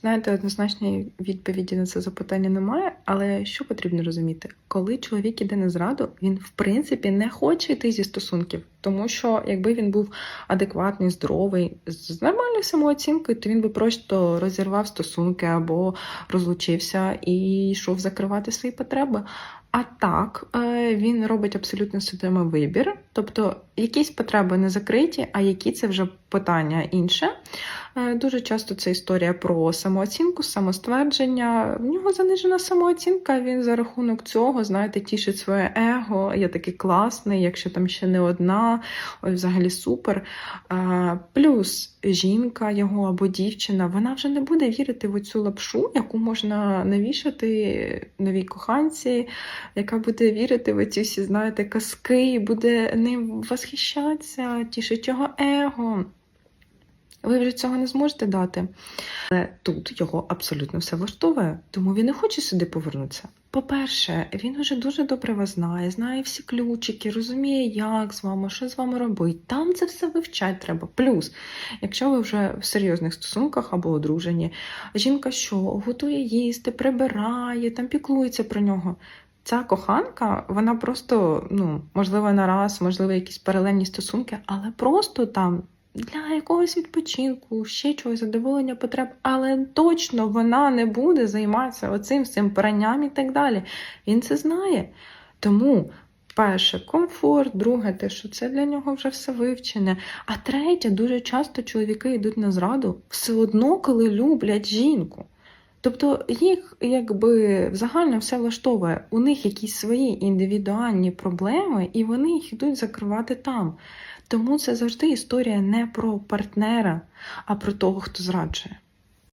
Знаєте, однозначної відповіді на це запитання немає, але що потрібно розуміти? Коли чоловік іде на зраду, він в принципі не хоче йти зі стосунків, тому що якби він був адекватний, здоровий, з нормальною самооцінкою, то він би просто розірвав стосунки або розлучився і йшов закривати свої потреби. А так, е, він робить абсолютно свідомий вибір, тобто якісь потреби не закриті, а які це вже питання інше. Е, Дуже часто це історія про самооцінку, самоствердження. В нього занижена самооцінка. Він за рахунок цього, знаєте, тішить своє его. Я такий класний, якщо там ще не одна, ой, взагалі супер. Е, Плюс жінка його або дівчина, вона вже не буде вірити в цю лапшу, яку можна навішати новій коханці, яка буде вірити в ці всі, знаєте, казки, буде ним восхищатися, тішить його его. Ви вже цього не зможете дати. Але тут його абсолютно все влаштовує, тому він не хоче сюди повернутися. По-перше, він вже дуже добре вас знає, знає всі ключики, розуміє, як з вами, що з вами робити. Там це все вивчати треба. Плюс, якщо ви вже в серйозних стосунках або одружені, жінка що готує їсти, прибирає, там піклується про нього. Ця коханка, вона просто, ну, можливо, на раз, можливо, якісь паралельні стосунки, але просто там для якогось відпочинку, ще чогось задоволення потреб, але точно вона не буде займатися оцим всім пранням і так далі. Він це знає. Тому. Перше, комфорт, друге, те, що це для нього вже все вивчене. А третє, дуже часто чоловіки йдуть на зраду все одно, коли люблять жінку. Тобто їх якби взагалі все влаштовує. У них якісь свої індивідуальні проблеми, і вони їх йдуть закривати там. Тому це завжди історія не про партнера, а про того, хто зраджує.